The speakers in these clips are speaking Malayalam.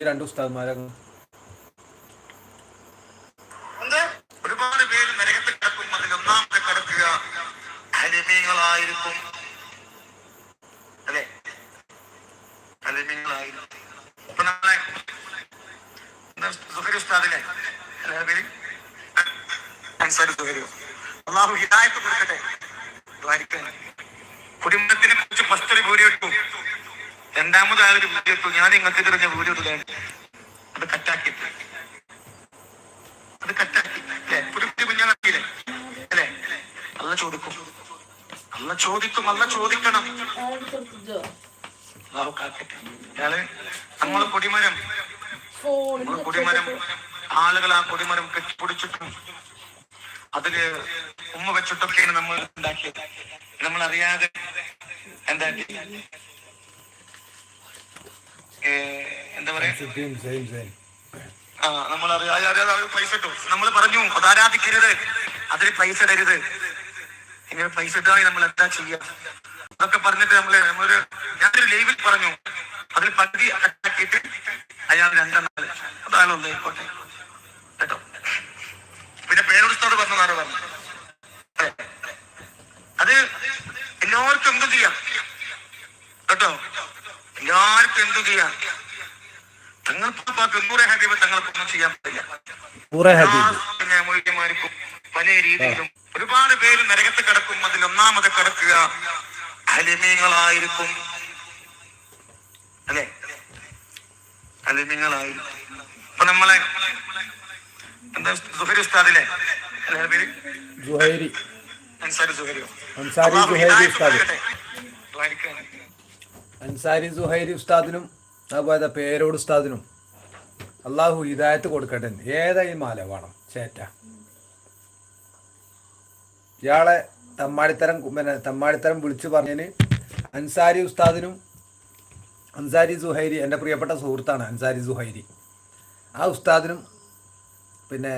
ഈ രണ്ട് ഉസ്താദ്മാരെ. ഒരുപാട് പേര് നരകത്തിൽ കിടക്കും. അതിൽ ഒന്നാമത്തെ കിടക്കുക. അലിമീങ്ങളായിരിക്കും. അതെ. അലിമീങ്ങളായിരിക്കും. അപ്പൊ നമ്മളെ സുഹരി ഉസ്താദിനെ അല്ലേ അൻസാരി സുഹരി അള്ളാഹു ഹിദായത്ത് കൊടുക്കട്ടെ. ഫസ്റ്റ് ഒരു ഭൂരി ഇട്ടു. രണ്ടാമത് ആ ഒരു വീഡിയോ ഞാൻ ഇങ്ങനത്തെ തിരഞ്ഞ വീഡിയോ ഇടുകയാണ് അത് കട്ടാക്കി അത് കട്ടാക്കി ഒരു കുഞ്ഞാൻ അല്ലേ? അല്ല ചോദിക്കും. അല്ല ചോദിക്കും. അല്ല ചോദിക്കണം. നമ്മൾ കൊടിമരം. നമ്മൾ കൊടിമരം. ആളുകൾ ആ കൊടിമരം കെട്ടിപ്പിടിച്ചിട്ടും അതിൽ ഉമ്മ വെച്ചിട്ടൊക്കെയാണ് നമ്മൾ ഉണ്ടാക്കിയത്. നമ്മൾ അറിയാതെ എന്താക്കി ഏ, എന്താ പറയാ? ആ നമ്മൾ അറിയാതെ പൈസ ഇട്ടു. നമ്മൾ പറഞ്ഞു അത് ആരാധിക്കരുത് അതിന് പൈസ ഇടരുത്. ഇങ്ങനെ പൈസ ഇട്ടാൽ നമ്മൾ എന്താ ചെയ്യാ? അതൊക്കെ പറഞ്ഞിട്ട് നമ്മൾ നമ്മളൊരു ഞാനൊരു ലൈവിൽ പറഞ്ഞു. അതിൽ പകുതി അറ്റാക്കിയിട്ട് അയാൾ രണ്ടെണ്ണാൽ അതാണ് ഒന്ന് ആയിക്കോട്ടെ. കേട്ടോ? പിന്നെ പേരോടത്തോട് പറഞ്ഞു നാറ് പറഞ്ഞു. അത് എല്ലാവർക്കും എന്തും ചെയ്യാം. കേട്ടോ? എല്ലാവർക്കും എന്തു ചെയ്യാം? തങ്ങൾ പാപ്പാക്ക് നൂറെ ഹബീബ് തങ്ങൾക്കൊന്നും ചെയ്യാൻ പറ്റില്ല. മൊയ്യന്മാർക്കും പല രീതിയിലും ഒരുപാട് പേര് നരകത്ത് കിടക്കും അതിൽ ഒന്നാമത് കിടക്കുക അലിമീങ്ങളായിരിക്കും. അല്ലെ? അലിമീങ്ങളായിരിക്കും. അപ്പൊ നമ്മളെ എന്താ സുഹരി ഉസ്താദിലെ? അൻസാരി സുഹരിയോ? അൻസാരി സുഹൈരി ഉസ്താദ്. അൻസാരി സുഹൈരി ഉസ്താദിനും അതുപോലെ പേരോട് ഉസ്താദിനും അള്ളാഹു ഹിദായത്ത് കൊടുക്കട്ടെ. ഏതാ ഈ മാല വേണം? ചേറ്റ. ഇയാളെ തമ്മാടിത്തരം പിന്നെ തമ്മാടിത്തരം വിളിച്ചു പറഞ്ഞതിന് അൻസാരി ഉസ്താദിനും അൻസാരി സുഹൈരി എന്റെ പ്രിയപ്പെട്ട സുഹൃത്താണ് അൻസാരി സുഹൈരി. ആ ഉസ്താദിനും പിന്നെ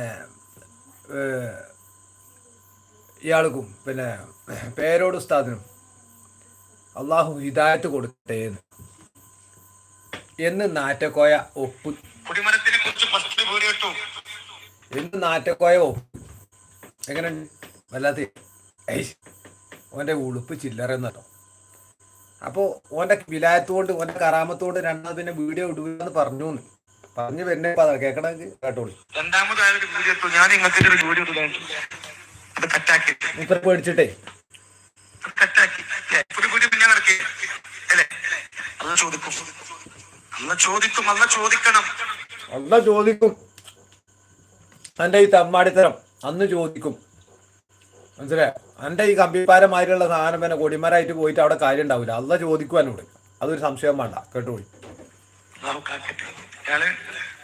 ഇയാൾക്കും പിന്നെ പേരോട് ഉസ്താദിനും അള്ളാഹു ഹിദായത്ത് കൊടുത്തേ എന്ന്. നാറ്റക്കോയ ഒപ്പ് കുടിമരത്തിനെ കുറിച്ച് ഫസ്റ്റ് വീഡിയോ ഇട്ടു. എന്ന് നാറ്റക്കോയ ഒപ്പ് എങ്ങനെ വല്ലാത്ത ഓന്റെ ഓന്റെ ഉളുപ്പ് ചില്ലറ എന്നോ അപ്പോൾ ഓന്റെ വിലായത്തോണ്ട് ഓന്റെ കറാമത്തോണ്ട് രണ്ടാമത് പിന്നെ വീഡിയോ ഇടുകയെന്ന് പറഞ്ഞു പറഞ്ഞു പിന്നെ കേൾക്കണമെങ്കിൽ കേട്ടോളൂ. രണ്ടാമത് ആ ഒരു വീഡിയോ ഇട്ടു ഞാൻ ഇങ്ങനത്തെ ഒരു വീഡിയോ ഇടുകയാണ് അത് കട്ടാക്കി ഇപ്പം പേടിച്ചിട്ടേ കട്ടാക്കി അല്ലേ? ഒരു വീഡിയോ ഞാൻ ഇറക്കി അല്ലേ അല്ല ചോദിക്കും. അല്ല ചോദിക്കും അല്ല ചോദിക്കണം. അല്ല ചോദിക്കും. എന്റെ ഈ തമ്മാടിത്തരം അന്ന് ചോദിക്കും. മനസ്സിലായോ? എന്റെ ഈ കമ്പിപ്പാരമാതിരിയുള്ള സാധനം പിന്നെ കൊടിമരായിട്ട് പോയിട്ട് അവിടെ കാര്യം ഉണ്ടാവില്ല അല്ല ചോദിക്കും എന്നോട്. അതൊരു സംശയം വേണ്ട. കേട്ടോളി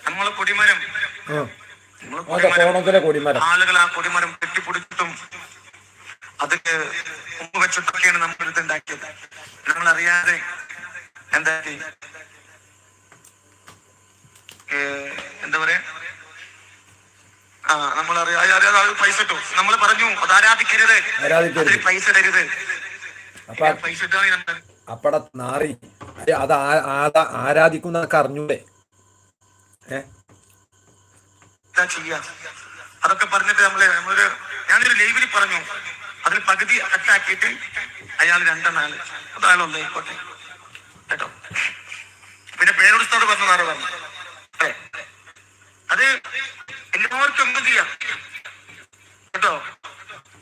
നമ്മളെ കൊടിമരം. ഓന്റെ കൊടിമരം. ആളുകൾ ആ കൊടിമരം കെട്ടിപ്പിടിച്ചിട്ടും അതിന് വെച്ചിട്ടൊക്കെയാണ് നമ്മൾ ഇത് ഉണ്ടാക്കിയത്. നമ്മൾ അറിയാതെ എന്താക്കി എന്താ പറയാ? ആ നമ്മൾ അറിയാം പൈസ ഇട്ടു. നമ്മൾ പറഞ്ഞു അത് ആരാധിക്കരുത്. പൈസ തരുത്. പൈസ നമ്മൾ അപ്പട നാറി. അത് ആരാധിക്കുന്ന അറിഞ്ഞൂടെ? അതൊക്കെ പറഞ്ഞിട്ട് നമ്മൾ നമ്മളൊരു ഞാനൊരു ലൈവിൽ പറഞ്ഞു. അതിൽ പകുതി അറ്റാക്കിയിട്ട് അയാൾ രണ്ടെണ്ണാൽ അതാണ് ഒന്ന് ആയിക്കോട്ടെ. കേട്ടോ പിന്നെ പറഞ്ഞ നാളെ പറഞ്ഞു അല്ലേ? അത് എല്ലാവർക്കും എന്തും ചെയ്യാം. കേട്ടോ?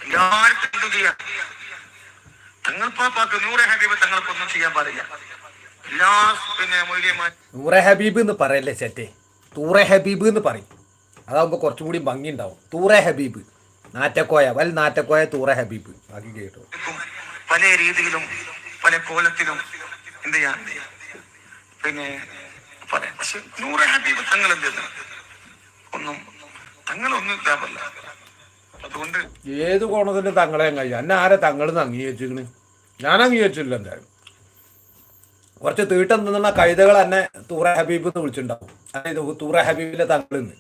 എല്ലാവർക്കും എന്തും ചെയ്യാം. തങ്ങൾ പാപ്പാക്ക് നൂറെ ഹബീബ് തങ്ങൾക്കൊന്നും ചെയ്യാൻ പാടില്ല. എല്ലാ പിന്നെ മൊയ്ലിയന്മാർ നൂറെ ഹബീബ് എന്ന് പറയല്ലേ ചേട്ടേ തൂറെ ഹബീബ് എന്ന് പറയും. അതാവുമ്പോൾ കുറച്ചും കൂടി ഭംഗി ഉണ്ടാവും. തൂറെ ഹബീബ്. നാറ്റക്കോയ. വൽ നാറ്റക്കോയ തൂറെ ഹബീബ്. ബാക്കി കേട്ടോ. പല രീതിയിലും പല കോലത്തിലും എന്ത് ചെയ്യാ? പിന്നെ പക്ഷെ നൂറ് ഹബീബ് തങ്ങൾ എന്ത്? ഒന്നും തങ്ങളൊന്നും ഇതാവല്ല അതുകൊണ്ട് ഏത് കോണത്തിന്റെ തങ്ങളെ കഴിയും? എന്നെ ആരെ തങ്ങളെന്ന് അംഗീകരിച്ചിരിക്കണ്? ഞാൻ അംഗീകരിച്ചില്ല എന്തായാലും. കുറച്ച് തീട്ടം നിന്ന കൈതകൾ എന്നെ തൂറ ഹബീബ് എന്ന് വിളിച്ചിട്ടുണ്ടാവും. അതായത് തൂറ ഹബീബിലെ തങ്ങളെന്ന്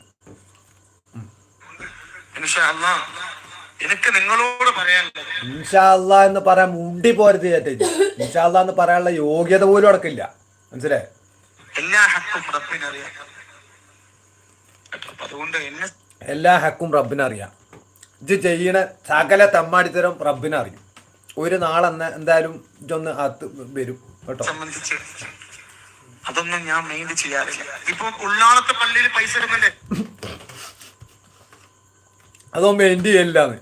ഇൻഷാ അല്ലാ എനിക്ക് നിങ്ങളോട് പറയാനുള്ളത് ഇൻഷാല്ല എന്ന് പറയാൻ മുണ്ടി പോരുത് ചേട്ടൻ ഇൻഷാല്ല എന്ന് പറയാനുള്ള യോഗ്യത പോലും അടക്കില്ല. മനസ്സിലെ എല്ലാ ഹക്കും റബ്ബിനറിയാം അതുകൊണ്ട് എന്നെ എല്ലാ ഹക്കും റബ്ബിനറിയാം ഇത് ചെയ്യണ സകല തമ്മാടിത്തരം റബ്ബിനറിയും ഒരു നാളെന്ന് എന്തായാലും ഇതൊന്ന് അത് വരും. കേട്ടോ? സംബന്ധിച്ച് അതൊന്നും ഞാൻ മെയിൻ ചെയ്യാറില്ല. ഇപ്പൊ ഉള്ളാളത്തെ പള്ളിയിൽ പൈസ ഇടുന്നുണ്ട്. അതൊന്നും മെയിൻ ചെയ്യില്ലാന്ന്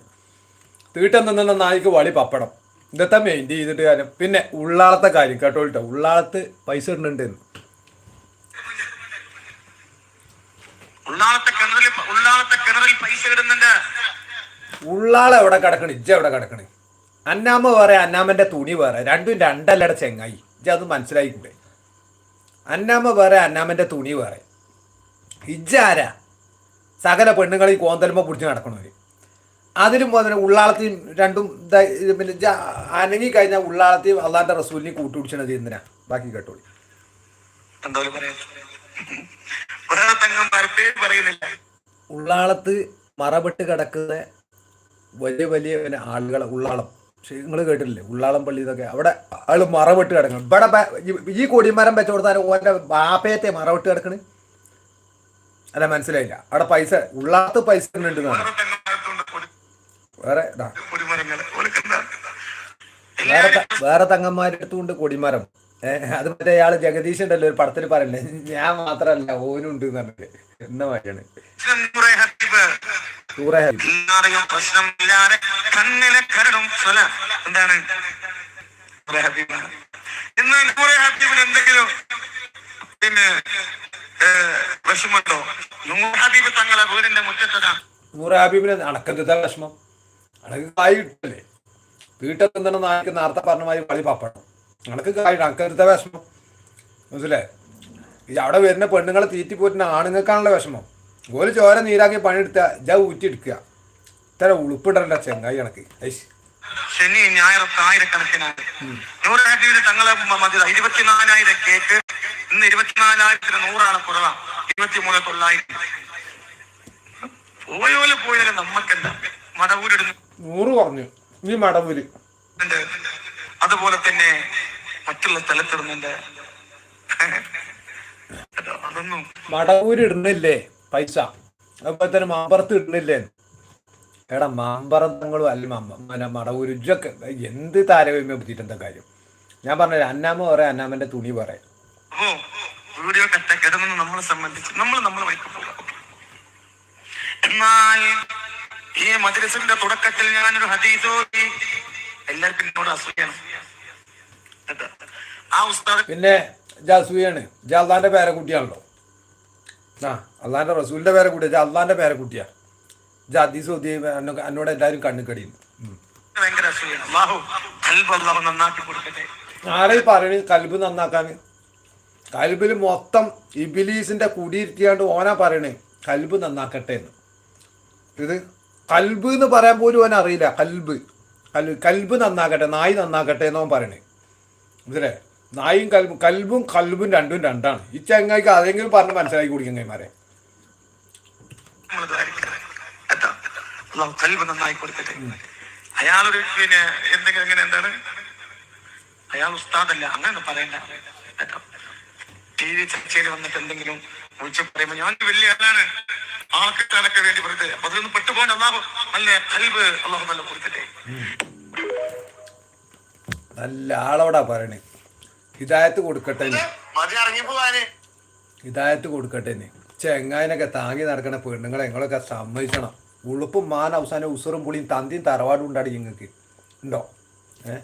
തീട്ടം തിന്നുന്ന നായിക്ക് വളി പപ്പടം. ഇതൊക്കെ മെയിൻ ചെയ്തിട്ട് കാര്യം. പിന്നെ ഉള്ളാളത്തെ കാര്യം കേട്ടോ കേട്ടോ ഉള്ളാളത്ത് പൈസ ഇടുന്നുണ്ട്. ഉള്ളാളെ എവിടെ കിടക്കണ്? ഇജ്ജ എവിടെ കിടക്കണ്? അന്നാമ്മ വേറെ അന്നാമ്മന്റെ തുണി വേറെ. രണ്ടും രണ്ടല്ലട ചെങ്ങായി. ഇജ്ജ അത് മനസ്സിലായിക്കൂടെ? അന്നാമ്മ വേറെ അന്നാമ്മന്റെ തുണി വേറെ. ഇജ്ജ ആരാ? സകല പെണ്ണുങ്ങൾ ഈ കോന്തലുമ്പ പിടിച്ച് നടക്കണവര്. അതിലും പോലെ ഉള്ളാളത്തെയും രണ്ടും പിന്നെ അനങ്ങി കഴിഞ്ഞാൽ ഉള്ളാളത്തെയും അള്ളാന്റെ റസൂലിനെയും കൂട്ടുപിടിച്ചത് എന്തിനാ? ബാക്കി കേട്ടോളി. ഉള്ളാളത്ത് മറപെട്ട് കിടക്കുന്ന വലിയ വലിയ പിന്നെ ആളുകളെ ഉള്ളാളം. നിങ്ങൾ കേട്ടിട്ടില്ലേ? ഉള്ളാളം പള്ളി ഇതൊക്കെ. അവിടെ ആൾ മറവിട്ട് കിടക്കണം. ഇവിടെ ഈ- ഈ കൊടിമരം വെച്ച് കൊടുത്താൽ ഓന്റെ ബാപ്പയത്തെ മറവിട്ട് കിടക്കണ്. അല്ല മനസ്സിലായില്ല. അവിടെ പൈസ ഉള്ളാത്ത പൈസ ഉണ്ട് എന്നാണ് വേറെ തങ്ങന്മാരത്തുണ്ട് കൊടി- വേറെ വേറെ വേറെ തങ്ങന്മാരെടുത്തുകൊണ്ട് കൊടിമരം. അത് മറ്റേ അയാൾ ജഗദീഷ് ഉണ്ടല്ലോ ഒരു പടത്തിൽ പറയണ്ടേ ഞാൻ മാത്രല്ല ഓനുണ്ട് പറഞ്ഞിട്ട്. എന്ന സ്വല എന്താണ് എന്നാൽ ഹബീബിന് വിഷമം. അണക്ക് കായ് കിട്ടില്ലേ വീട്ടിൽ നിന്നാണ് നായ്ക്ക് നേരത്തെ പറഞ്ഞ മാതിരി കളി പപ്പണം. അനക്ക് കായ് അനക്കരുത്ത വിഷമം? മനസ്സിലേ ഈ അവിടെ വരുന്ന പെണ്ണുങ്ങളെ തീറ്റി പോറ്റുന്ന ആണുങ്ങൾക്കാണല്ലോ വിഷമം. ഒരു ചോര നീരാക്കി പണിയെടുത്ത ജ ഊറ്റിയെടുക്കുക ഇത്ര ഉളുപ്പിടണ്ട ചെങ്ങായി കണക്ക് ഐശ്. ശനി ഞായറൊക്കെ ആയിരക്കണക്കിനാണ് നൂറ് ഹബീബിന് തങ്ങളെ ഇരുപത്തിനാലായിരം കേക്ക്. ഇന്ന് ഇരുപത്തിനാലായിരത്തിന് നൂറാണ് കുറവ. ഇരുപത്തിമൂന്ന് തൊള്ളായിരം പോയോലെ പോയാലും നമ്മക്കെന്താ? മടവൂരിടുന്നു നൂറ് കുറഞ്ഞു. നീ മടവൂര്. അതുപോലെ തന്നെ മറ്റുള്ള സ്ഥലത്തിടുന്നുണ്ട് മടവൂര് ഇടുന്നില്ലേ? പൈസ. അതുപോലെ തന്നെ മാമ്പറത്ത് ഇടുന്നില്ലേ? എടാ മാമ്പറങ്ങളും അല്ല മാമ്പ മടവൂര് ഇജ്ജൊക്കെ എന്ത് താരതമ്യം പറ്റിയിട്ട് എന്താ കാര്യം? ഞാൻ പറഞ്ഞില്ല അന്നാമ പറയാം അന്നാമന്റെ തുണി പറയാം. അപ്പോ വീഡിയോ കട്ട കിടന്നു നമ്മളെ സംബന്ധിച്ച് നമ്മൾ നമ്മളെ വഴിക്ക് പോകാം എന്നാൽ ഈ മദ്രസിന്റെ തുടക്കത്തിൽ ഞാനൊരു ഹദീസോ ഓതി എല്ലാവർക്കും എന്നോട് അസൂയാണ്. ആ ഉസ്താദ് പിന്നെ ജാസൂയാണ് ജാൽദാന്റെ പേരെ പേരക്കുട്ടിയാണല്ലോ ആ അള്ളാന്റെ റസൂലിന്റെ പേരക്കുട്ടിയാ കൂട്ടിയ. ജാൽദാന്റെ പേരക്കുട്ടിയാ ജ ഹദീസ് ഓതി എന്നോട് എല്ലാവരും കണ്ണുകടിയുന്നു ഭയങ്കര അസൂയാണ്. അള്ളാഹു നന്നാക്കി കൊടുക്കട്ടെ. ആരെ കൽബ് നന്നാക്കാൻ. കൽബിൽ മൊത്തം ഇബിലീസിന്റെ കുടിയിരുത്തിയാണ്ട് ഓനാ പറയണേ. കൽബ് നന്നാക്കട്ടെ എന്ന്. ഇത് കൽബ് എന്ന് പറയാൻ പോലും അവൻ അറിയില്ല. കൽബ്. കൽ കൽബ് നന്നാക്കട്ടെ നായി നന്നാക്കട്ടെ എന്നവൻ പറയണേ. മനസ്സിലേ നായും കൽബും കൽബും കൽബും രണ്ടും രണ്ടാണ്. ഈ ചങ്ങായിക്ക് അതെങ്കിലും പറഞ്ഞ് മനസ്സിലാക്കി കുടിക്കും കൈമാരെ കൽബ് കൊടുക്കട്ടെ. അയാളൊരു പിന്നെ എന്തെങ്കിലും എങ്ങനെ എന്താണ്? അയാൾ ഉസ്താദല്ല അങ്ങനെ പറയണ്ട. ടി വി ചർച്ചയിൽ വന്നിട്ട് എന്തെങ്കിലും വിളിച്ച് പറയുമ്പോ ഞാൻ വലിയ ആളാണ്. ആൾക്കാരൊക്കെ വേണ്ടി വെറുതെ അപ്പൊ അതൊന്നും പെട്ടുപോകാൻ അള്ളാഹു നല്ല അൽബ് അള്ളാഹു നല്ല കൊടുത്തിട്ടേ. നല്ല ആളോടാ പറയണേ. ഹിദായത്ത് കൊടുക്കട്ടെ ഹിദായത്ത് കൊടുക്കട്ടെ ചെങ്ങായനൊക്കെ ചെങ്ങായിനൊക്കെ താങ്ങി നടക്കണ പെണ്ണുങ്ങളെ നിങ്ങളൊക്കെ സമ്മതിക്കണം ഉളുപ്പും മാൻ അവസാനം ഉസറും പുളിയും തന്തിയും തറവാടും ഉണ്ടാടി നിങ്ങൾക്ക് ഉണ്ടോ? ഏ?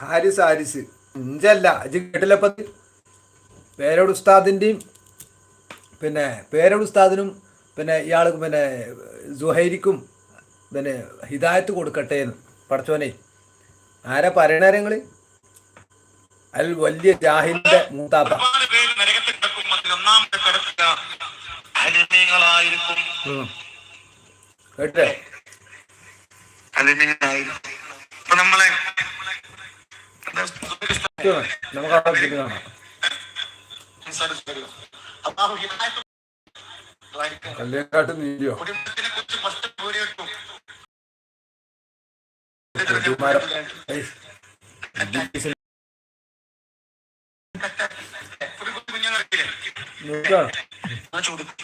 ഹാരിസ് ഹാരിസ്. ഇഞ്ചല്ല. അജ് കേട്ടില്ലപ്പത് പേരോട് ഉസ്താദിന്റെയും പിന്നെ പേരോട് ഉസ്താദിനും പിന്നെ ഇയാൾ പിന്നെ സുഹൈരിക്കും പിന്നെ ഹിദായത്ത് കൊടുക്കട്ടെ എന്ന് പഠിച്ചോനെ ആരാ പറയണേരങ്ങൾ അതിൽ വലിയ ജാഹിലിന്റെ മൂത്താപ്പ. കേട്ടേ നമ്മളെ കല്ലേക്കാട്ട് നീലിയോ ചോദിച്ചു